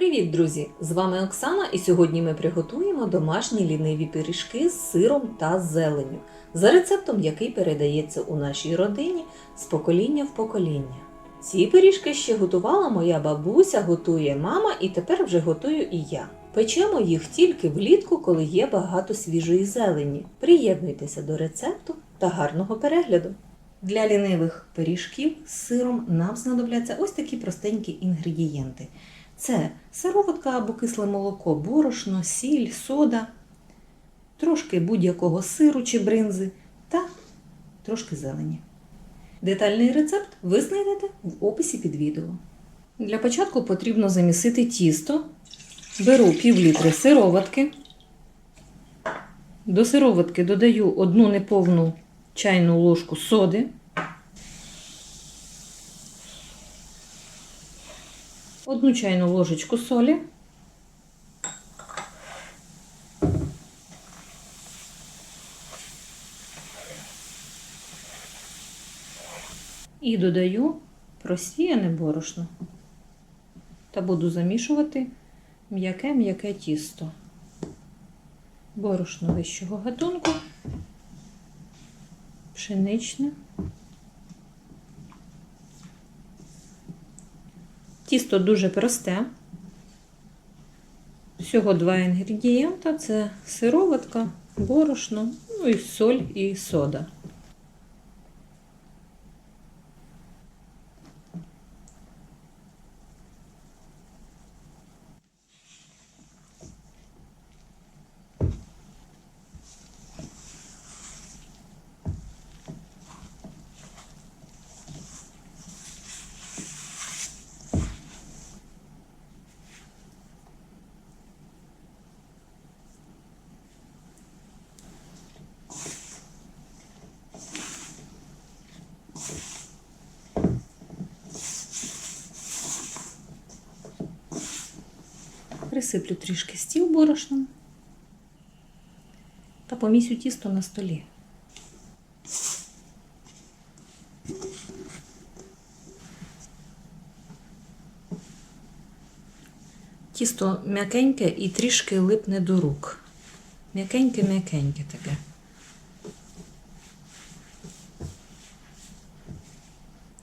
Привіт, друзі! З вами Оксана, і сьогодні ми приготуємо домашні ліниві пиріжки з сиром та зеленню за рецептом, який передається у нашій родині з покоління в покоління. Ці пиріжки ще готувала моя бабуся, готує мама, і тепер вже готую і я. Печемо їх тільки влітку, коли є багато свіжої зелені. Приєднуйтеся до рецепту та гарного перегляду! Для лінивих пиріжків з сиром нам знадобляться ось такі простенькі інгредієнти. Це сироватка або кисле молоко, борошно, сіль, сода, трошки будь-якого сиру чи бринзи та трошки зелені. Детальний рецепт ви знайдете в описі під відео. Для початку потрібно замісити тісто. Беру пів літри сироватки. До сироватки додаю одну неповну чайну ложку соди. Одну чайну ложечку солі. І додаю просіяне борошно та буду замішувати м'яке-м'яке тісто. Борошно вищого гатунку, пшеничне. Тісто дуже просте. Всього два інгредієнта це сироватка, борошно, ну і соль і сода. Присиплю трішки стіл борошном та помісю тісто на столі. Тісто м'якеньке і трішки липне до рук. М'якеньке-м'якеньке таке.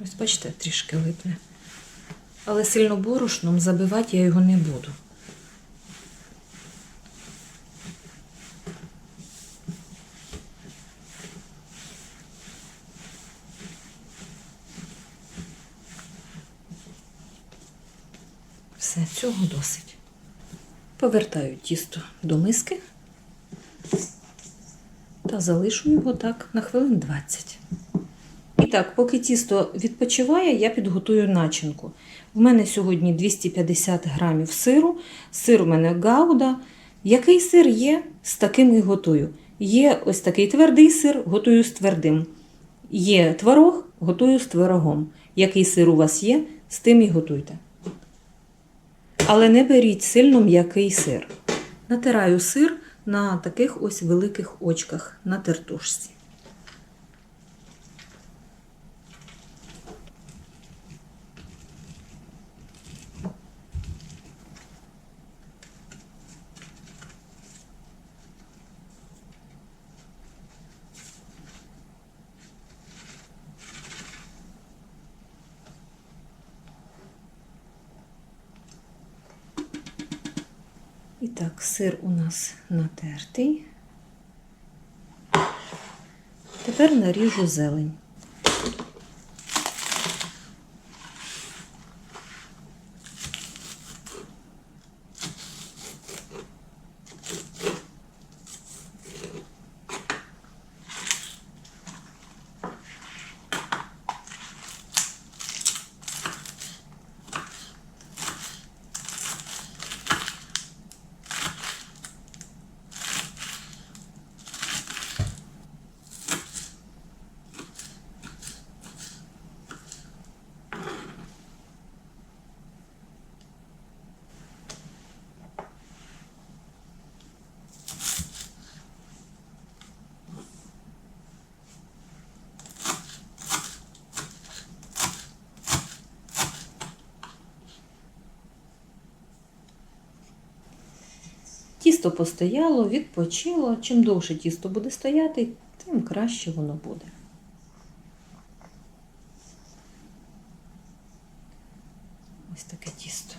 Ось бачите, трішки липне. Але сильно борошном забивати я його не буду. Повертаю тісто до миски та залишу його так на хвилин 20. І так, поки тісто відпочиває, я підготую начинку. У мене сьогодні 250 грамів сиру, сир у мене гауда. Який сир є, з таким і готую. Є ось такий твердий сир, готую з твердим. Є творог, готую з творогом. Який сир у вас є, з тим і готуйте. Але не беріть сильно м'який сир. Натираю сир на таких ось великих очках на тертушці. Так, сир у нас натертий. Тепер наріжу зелень. Тісто постояло, відпочило. Чим довше тісто буде стояти, тим краще воно буде. Ось таке тісто.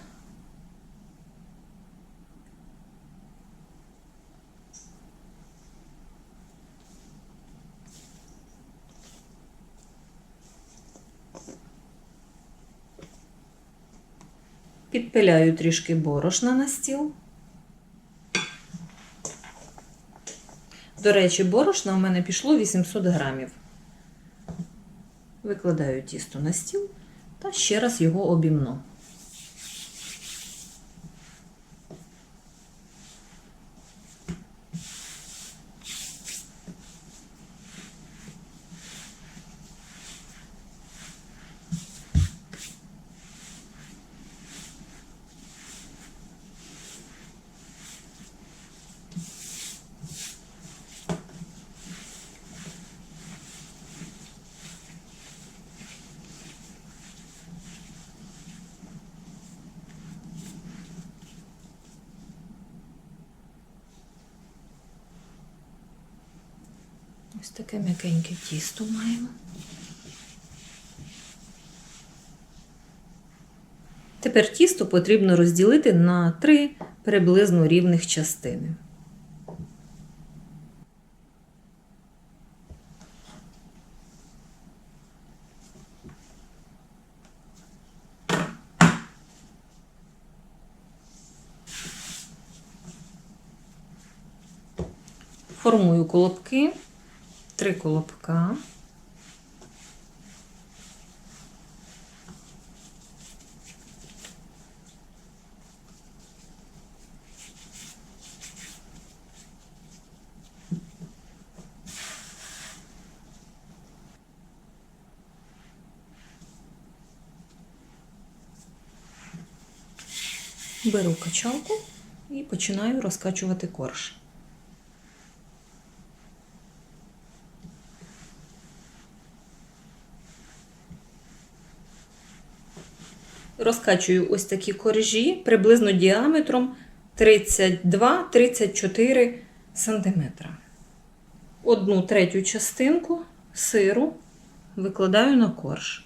Підпиляю трішки борошна на стіл. До речі, борошна у мене пішло 800 грамів. Викладаю тісто на стіл та ще раз його обімну. Ось таке м'якеньке тісто маємо. Тепер тісто потрібно розділити на три приблизно рівних частини. Три колобка. Беру качалку і починаю розкачувати корж. Розкачую ось такі коржі приблизно діаметром 32-34 см. Одну третю частинку сиру викладаю на корж.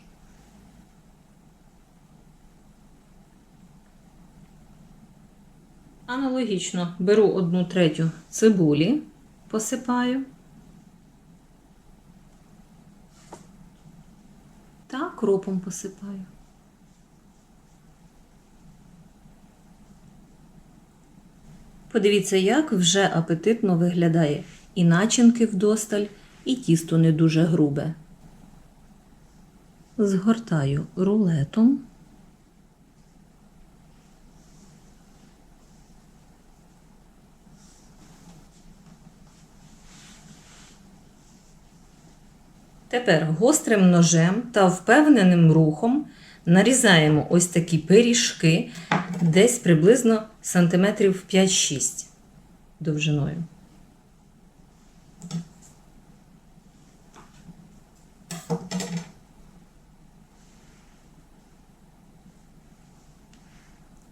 Аналогічно беру одну третю цибулі, посипаю та кропом посипаю. Подивіться, як вже апетитно виглядає. І начинки вдосталь, і тісто не дуже грубе. Згортаю рулетом. Тепер гострим ножем та впевненим рухом нарізаємо ось такі пиріжки десь приблизно сантиметрів 5-6 довжиною.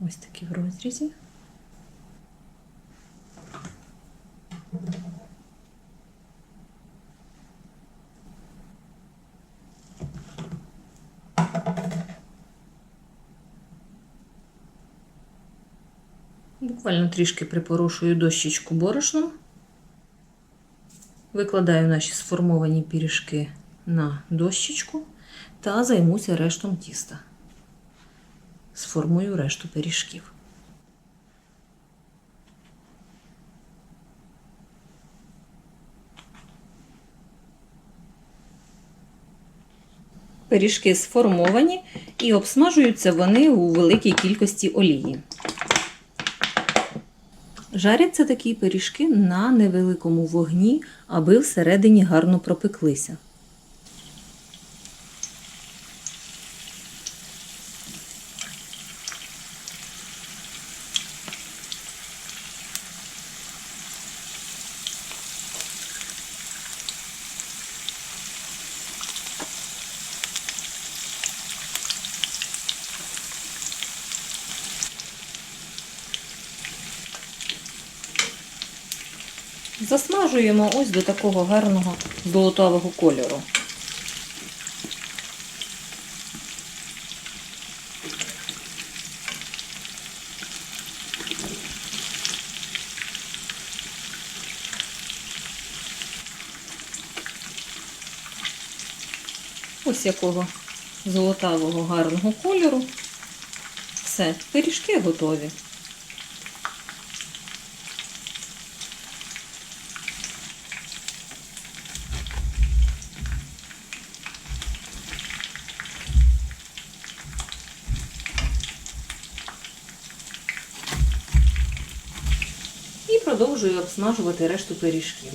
Ось такі в розрізі. Буквально трішки припорошую дощечку борошном. Викладаю наші сформовані пиріжки на дощечку та займуся рештом тіста. Сформую решту пиріжків. Пиріжки сформовані і обсмажуються вони у великій кількості олії. Жаряться такі пиріжки на невеликому вогні, аби всередині гарно пропеклися. Засмажуємо ось до такого гарного золотавого кольору. Ось якого золотавого гарного кольору. Все, пиріжки готові. І продовжую обсмажувати решту пиріжків.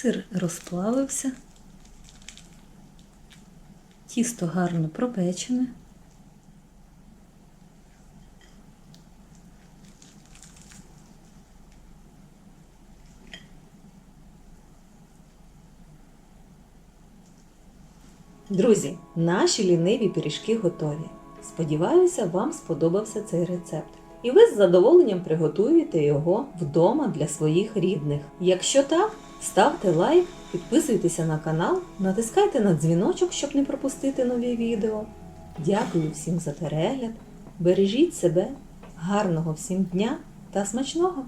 Сир розплавився, тісто гарно пропечене. Друзі, наші ліниві пиріжки готові. Сподіваюся, вам сподобався цей рецепт. І ви з задоволенням приготуєте його вдома для своїх рідних. Якщо так, ставте лайк, підписуйтеся на канал, натискайте на дзвіночок, щоб не пропустити нові відео. Дякую всім за перегляд. Бережіть себе, гарного всім дня та смачного!